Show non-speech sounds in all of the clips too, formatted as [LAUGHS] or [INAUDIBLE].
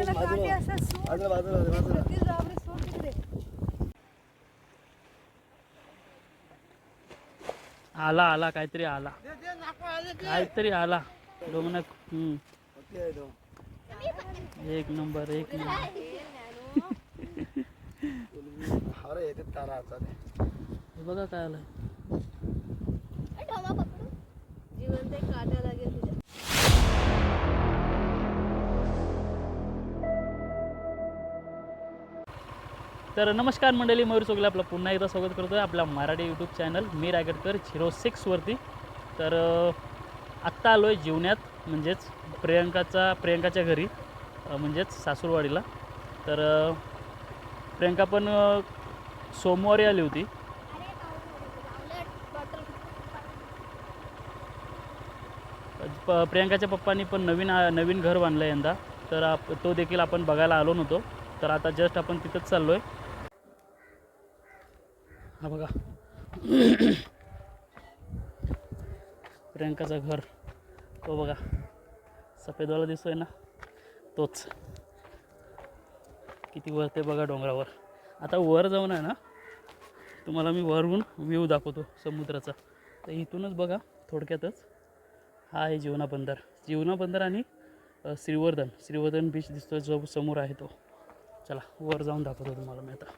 त्याला काटे असं सोड. बाजूला बाजूला बाजूला ते जांभळे सोड तिकडे. आला आला काहीतरी आला. काहीतरी आला. डोंगना हम्म. एक नंबर एक नंबर. अरे येते तारा आता हे बघा काय आलं. जिवंत एक काटा लागेल तुझ्या. तर नमस्कार मंडळी मयूर चोगले आपलं पुन्हा एकदा स्वागत करतो आहे आपल्या मराठी यूट्यूब चॅनल मी रायगडकर झिरो सिक्सवरती तर आत्ता आलो आहे जीवनात म्हणजेच प्रियंकाचा प्रियंकाच्या घरी म्हणजेच सासूरवाडीला. तर प्रियंका पण सोमवारी आली होती. प प्रियंकाच्या पप्पांनी पण नवीन नवीन घर बांधलं आहे यंदा. तर आप तो देखील आपण बघायला आलो नव्हतो. तर आता जस्ट आपण तिथंच चाललो आहे हा बघा. प्रियंकाचं घर. तो बघा. सफेदवाला दिसतोय ना? तोच. किती वर ते बघा डोंगरावर. आता वर जाऊन आहे ना? तुम्हाला मी वरून व्ह्यू दाखवतो समुद्राचा. तर इथूनच बघा थोडक्यातच. हा आहे जीवना बंदर. जीवना बंदर आणि श्रीवर्धन. श्रीवर्धन बीच दिसतो जो समोर आहे तो. चला वर जाऊन दाखवतो तुम्हाला मी आता.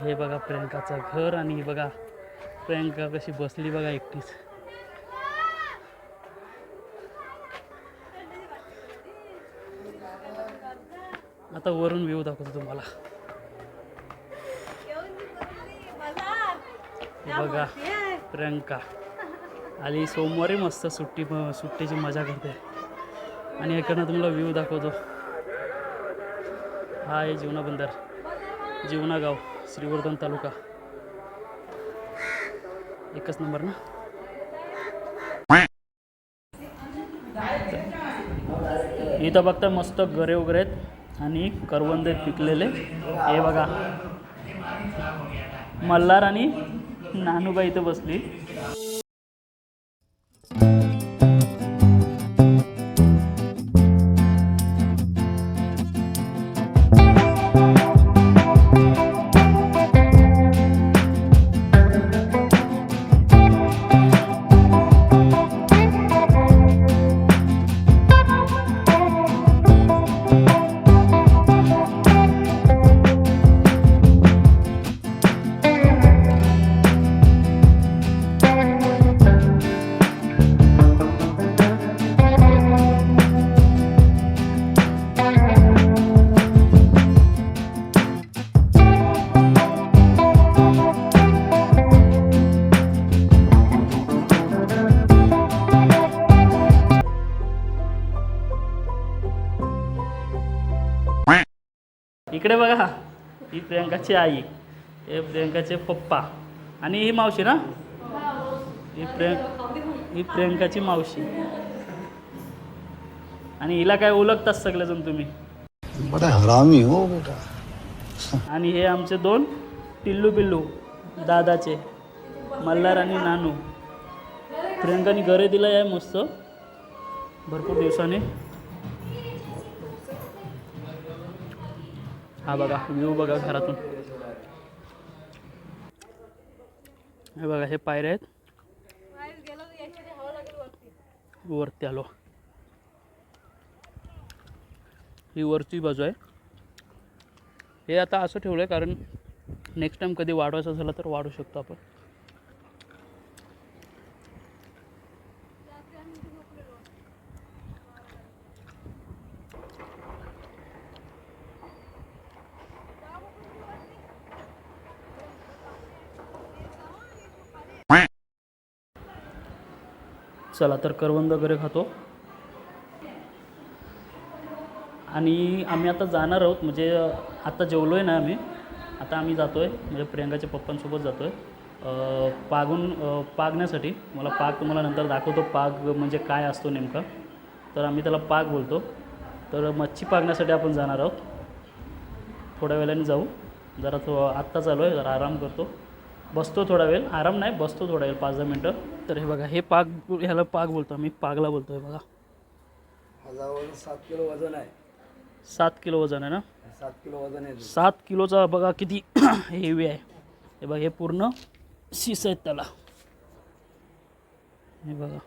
हे बघा प्रियंकाचं घर आणि हे बघा प्रियंका कशी बसली बघा एकटीच. आता वरून व्ह्यू दाखवतो तुम्हाला. हे बघा प्रियंका. आली सोमवारी मस्त सुट्टी सुट्टीची मजा करते. आणि इकडनं तुम्हाला व्ह्यू दाखवतो. हा आहे जीवना बंदर जीवना गाव श्रीवर्धन तालुका. एकच नंबर ना? इथं बघता मस्त गरे वगैरे आहेत आणि करवंद आहेत पिकलेले. हे बघा. मल्हार आणि नानूबाई इथं बसली. इकडे बघा ही. प्रियंकाची आई हे प्रियंकाचे पप्पा. आणि ही मावशी ना? ही प्रियंक ही प्रियंकाची मावशी. आणि हिला काय ओळखतात सगळेजण तुम्ही? बड़ा हरामी हो बेटा. आणि हे आमचे दोन टिल्लू पिल्लू दादाचे मल्हार आणि नानू. प्रियंकाने घरे दिलं आहे मस्त. भरपूर दिवसाने. हा बघा व्ह्यू बघा घरातून. हे बघा हे पायऱ्या आहेत. वरती आलो. ही वरची बाजू आहे. हे आता असं ठेवलं आहे कारण नेक्स्ट टाईम कधी वाढवायचं झालं तर वाढू शकतो आपण. चला तर करवंद वगैरे खातो. आणि आम्ही आता जाणार आहोत म्हणजे आता जेवलो आहे ना आम्ही आता आम्ही जातो आहे म्हणजे प्रियंकाच्या पप्पांसोबत जातो आहे पागून पागण्यासाठी मला पाग तुम्हाला नंतर दाखवतो पाग म्हणजे काय असतो नेमका. तर आम्ही त्याला पाग बोलतो. तर मच्छी पागण्यासाठी आपण जाणार आहोत. थोड्या वेळाने जाऊ. जरा तो आत्ता चालू आहे जरा आराम करतो. बसतो थोडा वेळ. आराम नाही बसतो थोडा वेळ पाच दहा मिनटं. तर हे बघा हे पाग ह्याला पाग बोलतो मी पागला बोलतो आहे बघा. हजार सात किलो वजन आहे. सात किलो वजन आहे ना? सात किलो वजन आहे. सात किलोचा बघा किती [CLEARS THROAT] हेवी आहे. हे बघा हे पूर्ण शीस आहेत त्याला. हे बघा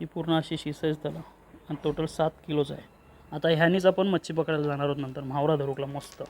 ही पूर्ण अशी शीस आहेत त्याला. आणि टोटल सात किलोचं आहे. आता ह्यानीच आपण मच्छी पकडायला जाणार आहोत नंतर. म्हावरा धरूकला मस्त.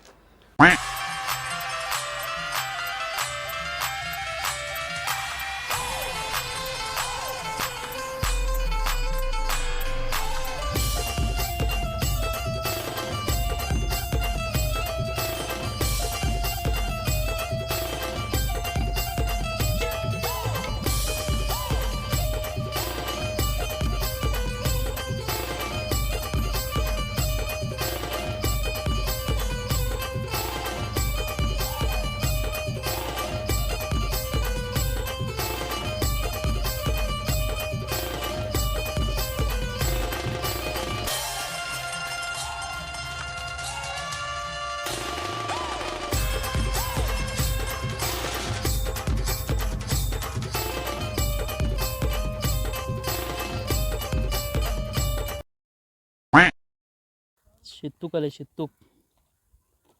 शेतूक आले शेतूक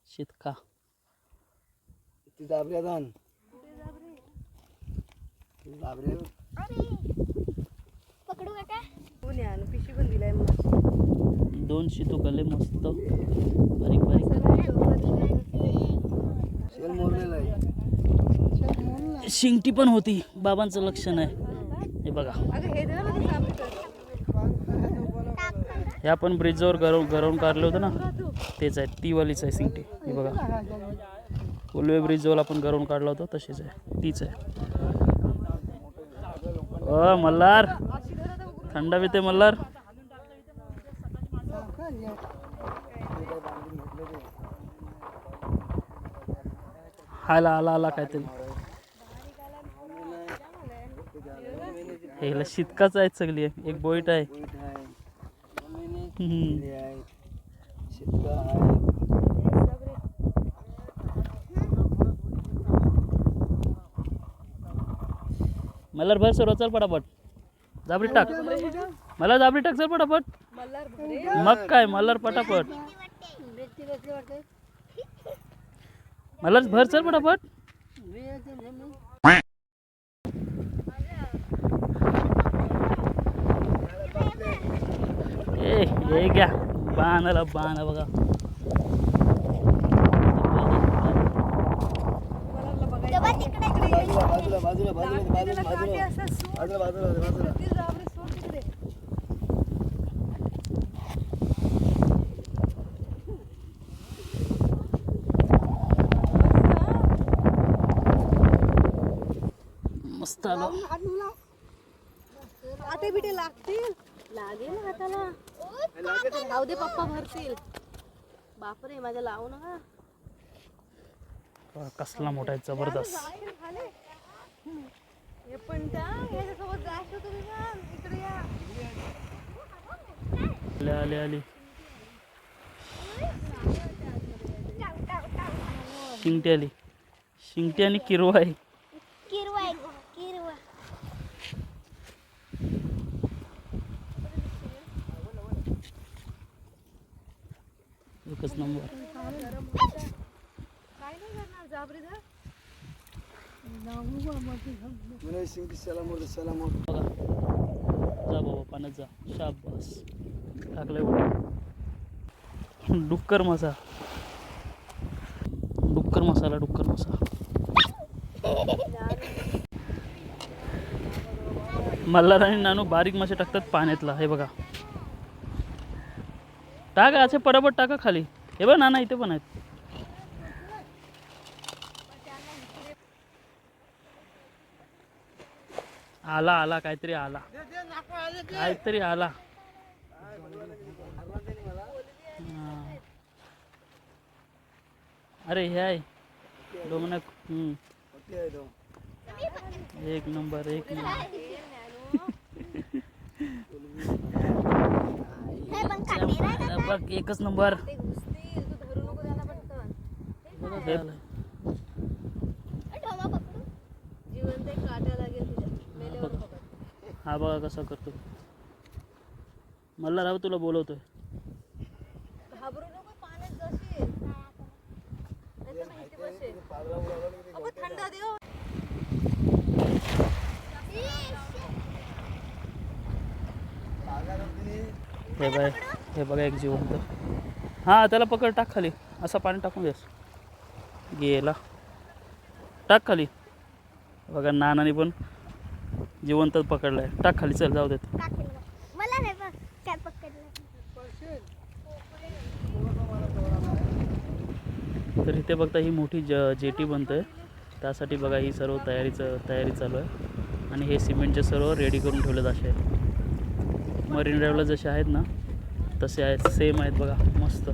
शेतका दाबऱ्या जाण पकडू का पिशी पण दिलाय दोन शेतूक आले मस्त. बारीक बारीक. शिंगटी पण होती. बाबांचं लक्षण आहे. हे बघा. अगं हे पण आपण ब्रिजवर गरव गरवून काढलं होतं ना. तेच आहे ती वालीच आहे सिंगटी हे बघा. कोल्वे ब्रिजवर आपण गरवून काढला होता तशीच आहे. तीच आहे. अ मल्हार. थंड पिते मल्हार. आला आला आला काहीतरी. हे शितकाच आहेत सगळी. एक बोईट आहे. आहेत. आहे मल्हार भर सर चल पटापट. जाबरी टाक. मला जाबरी टाक चल पटापट. मग काय मल्हार पटापट. मल्हार भर चल पटापट. ए हे घ्या. बाण आला बाण बघा. बाजूला बाजूला बाजूला मस्त आलो. आटे बिटे लागतील. लागेल हाताला. राहू दे पप्पा भरतील. बापरे माझ्या लावू नका बघा, कसला मोठा आहे जबरदस्त. हे पण त्या याच्यासोबत जायचं तुम्ही का इकडे या. आले आले आले. शिंगटी आली. शिंगटी आणि किरवा आहे किरवा आहे किरवा एकच नंबर. विनय सलाम बघा जा बाबा पाण्यात जा. शाबास. टाकलंय डुक्कर मासा डुक्कर मसाला डुक्कर मसाला. मल्हार आणि नानू बारीक मासे टाकतात पाण्यातला. हे बघा. टाका असे पटापट टाका खाली. हे बघ नाना इथे पण आहेत. आला आला काहीतरी आला. काहीतरी आला. अरे हे आहे. तो एक नंबर एक नंबर. बघ एकच नंबर. हा बघा. कसा करतो. मला राव तुला बोलवतोय. हे. बघा हे बघा एक जिवंत. हा त्याला पकड टाक खाली. असं पाणी टाकून देस गेला. टाक खाली. बघा नानाने पण जिवंतच पकडलाय. टाक खाली चल जाऊ देत. तर इथे बघता ही मोठी ज जेटी बनतं आहे त्यासाठी बघा ही सर्व तयारीचं तयारी चालू आहे. आणि हे सिमेंटचे सर्व रेडी करून ठेवलेत असे. मरीन ड्राईव्हला जसे आहेत ना तसे आहेत. सेम आहेत बघा मस्त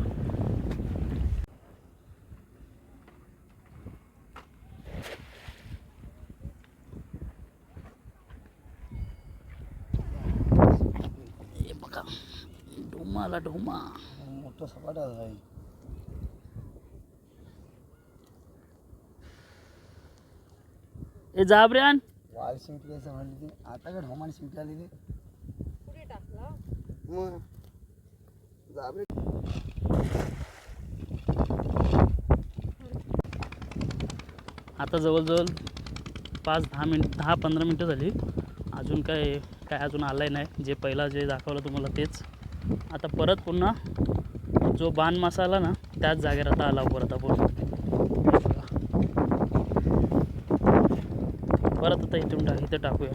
हे बघा ढोमाला ढोमा. मोठं सपाट आहे ए जाबऱ्यान. वाल शिंपल्याचं म्हणली ती. आता काय ढोमाने शिंपली आली ती? पुढे टाकला? मग. जाबरे. आता जवळजवळ पाच दहा मिनिट दहा पंधरा मिनटं झाली. अजून काय काय अजून आलं नाही. जे पहिला जे दाखवलं तुम्हाला तेच. आता परत पुन्हा जो बाण मसाला ना त्याच जागेवर आता आला परत आपण. परत आता इथून टाक इथे टाकूया.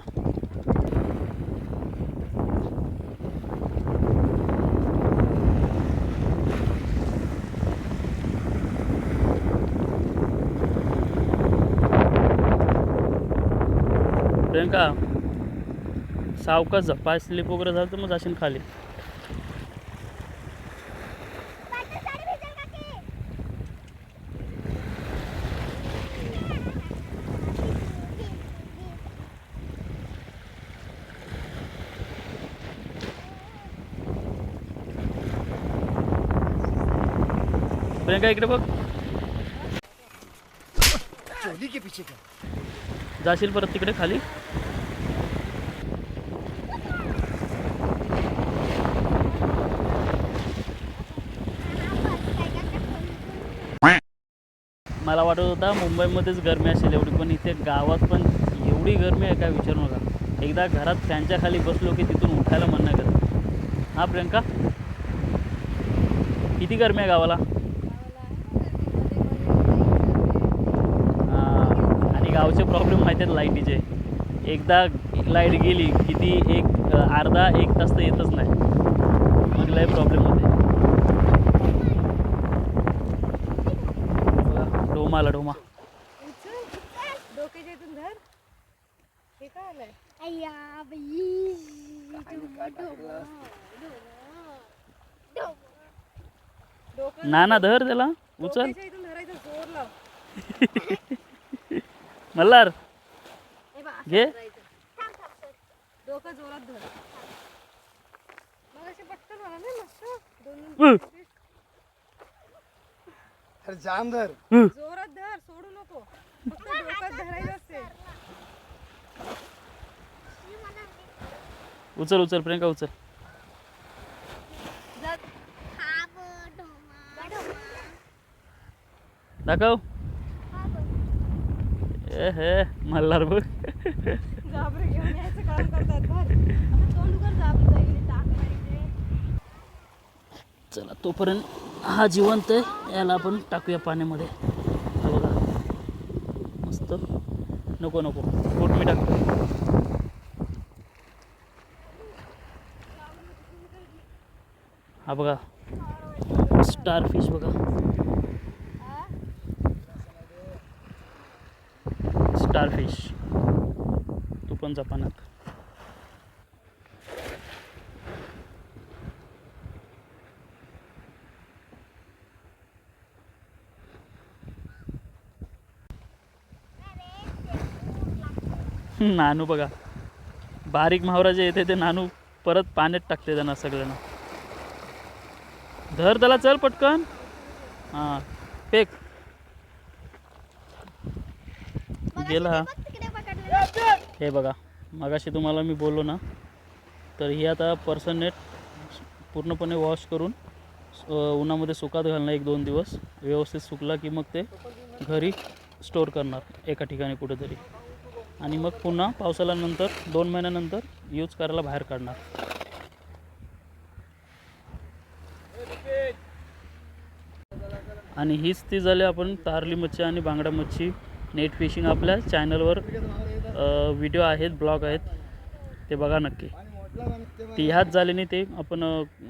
प्रियंका सावका जा पाय स्लिप वगैरे झालं तर मग जाशील खाली. प्रियंका इकडे बघ. के का जाशील परत तिकडे खाली. मला वाटत होता मुंबईमध्येच गरमी असेल एवढी पण इथे गावात पण एवढी गरमी आहे काय विचारू नका. एकदा घरात फॅनच्या खाली बसलो की तिथून उठायला मन नाही करत. हां प्रियंका? किती गरमी आहे गावाला हां, आणि गावचे प्रॉब्लेम माहिती आहेत लाईटीचे. एकदा लाइट गेली किती एक अ, अर्धा एक तास तर येतच नाही. मग लय प्रॉब्लेम होते. बघा, डोमा आला हे ना ना धर त्याला. उचल [LAUGHS] डोक्याच्या इथून धरायचं जोर लाव मल्हार. असं घे. डोकं जोरात धर. मग असे पटकन झालं ना मस्त. दोन उह. अरे जाम धर. जोरात धर सोडू नको. फक्त डोक्यात धरायचं असते. उचल उचल प्रियंका उचल. दाखव. ए हे मल्हार बघ जाबरे घेऊन यायचं काम करतात धर आता तोंड कर जाबरे जाईल टाक माहिती चला तोपर्यंत हा जिवंत आहे याला आपण टाकूया पाण्यामध्ये. हा बघा. मस्त. नको नको. पोट मी टाकतो. हा बघा. स्टार फिश बघा स्टार फिश तो पण जपानात [LAUGHS] नानू बघा. बारीक म्हावरा जे येते ते नानू परत पाण्यात टाकते त्यांना सगळ्यांना. धर त्याला चल पटकन. हां फेक. गेला हा. बघ हे बघा मगाशी तुम्हाला मी बोललो ना तर ही आता पर्सन नेट पूर्णपणे वॉश करून उन्हामध्ये सुकात घालणं एक दोन दिवस. व्यवस्थित सुकला की मग ते घरी स्टोअर करणार एका ठिकाणी कुठेतरी. आणि मग पुन्हा पावसाळ्यानंतर दोन महिन्यानंतर यूज करायला बाहेर काढणार. आणि हीच ती झाली आपण तारली मच्छी आणि बांगडा मच्छी. नेट फिशिंग आपल्या चॅनलवर व्हिडिओ आहेत ब्लॉग आहेत ते बघा नक्की. ती ह्याच झाल्याने ते आपण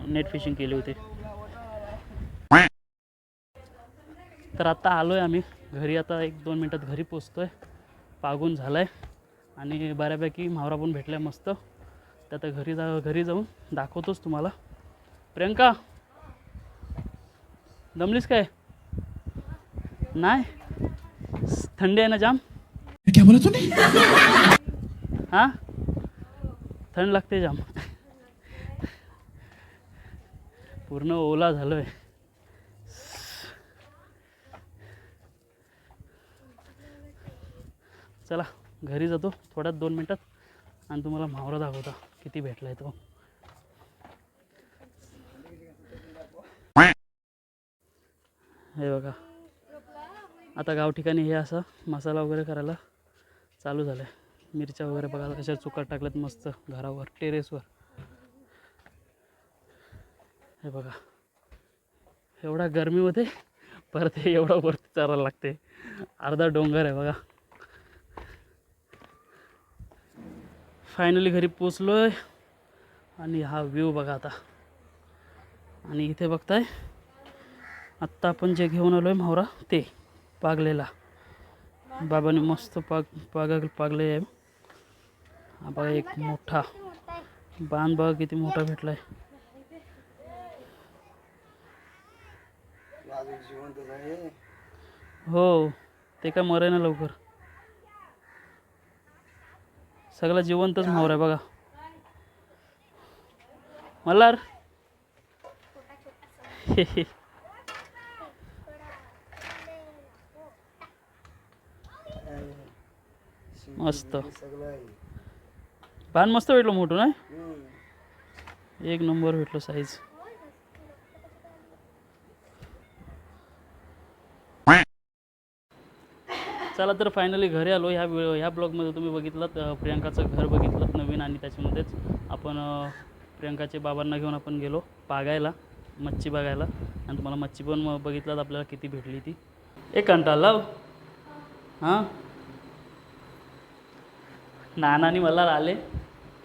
नेट फिशिंग केली होती. तर आता आलो आहे आम्ही. घरी आता एक दोन मिनटात घरी पोचतो आहे पागून झाला आहे आणि बऱ्यापैकी मावरा पण भेटला आहे मस्त. तर आता घरी जा घरी जाऊन दाखवतोच तुम्हाला. प्रियंका! दमलीस काय? नाही? थंडी आहे ना जाम? क्या बोला तूने? हां? थंड लागते जाम. पूर्ण ओला झालो आहे चला घरी जातो. थोड्यात दोन मिनटात. आणि तुम्हाला मावरा दाखवता किती भेटला आहे तो. हे बघा. आता गाव ठिकाणी हे असं मसाला वगैरे करायला चालू झालं आहे मिरच्या वगैरे बघा कशा चुकाट टाकल्यात मस्त घरावर टेरेसवर. हे बघा. एवढा गरमीमध्ये परत हे एवढं वरती चालायला लागते अर्धा डोंगर आहे बघा. फायनली घरी पोचलो आहे आणि हा व्ह्यू बघा आता. आणि इथे बघताय आत्ता आपण जे घेऊन आलो आहे मावरा ते. पागलेला. बाबाने मस्त पाग पागा पागले आहे. हा बघा एक मोठा बांध बघा किती मोठा भेटला आहे हो ते काय मरे ना लवकर. सगळा जिवंतच मावर आहे बघा. मल्हार [LAUGHS] हे हे. मस्त. सगळं पान मस्त भेटलं मोठं नाही? एक नंबर भेटलो साईज चला तर फायनली घरी आलो. ह्या व्हिडिओ ह्या ब्लॉगमध्ये तुम्ही बघितलं प्रियंकाचं घर बघितलं नवीन आणि त्याच्यामध्येच आपण प्रियंकाचे बाबांना घेऊन आपण गेलो बागायला मच्छी बघायला. आणि तुम्हाला मच्छी पण बघितलं आपल्याला किती भेटली ती. एक कंटाळा लाव हां? नानानी मला आले.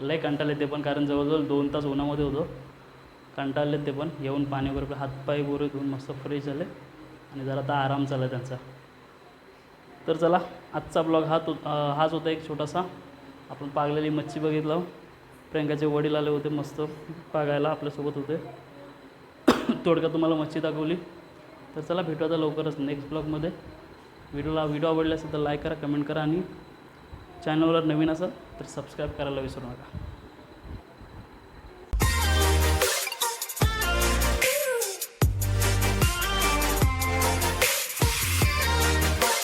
लय कंटाळले ते पण कारण जवळजवळ दोन तास उन्हामध्ये होतो. कंटाळले ते पण. येऊन पाणी वगैरे हातपाय वगैरे धुवून मस्त फ्रेश झाले. आणि जरा आता आराम चालला त्यांचा. तर चला आजचा ब्लॉग हा तो हाच होता एक छोटासा. आपण पागलेली मच्छी बघितलं. प्रियंकाचे वडील आले होते मस्त पागायला आपल्यासोबत होते. [COUGHS] थोडक्यात तुम्हाला मच्छी दाखवली. तर चला भेटू आता लवकरच नेक्स्ट ब्लॉगमध्ये व्हिडिओला व्हिडिओ आवडले असेल तर लाईक करा कमेंट करा आणि चॅनलवर नवीन असाल तर सबस्क्राईब करायला विसरू नका.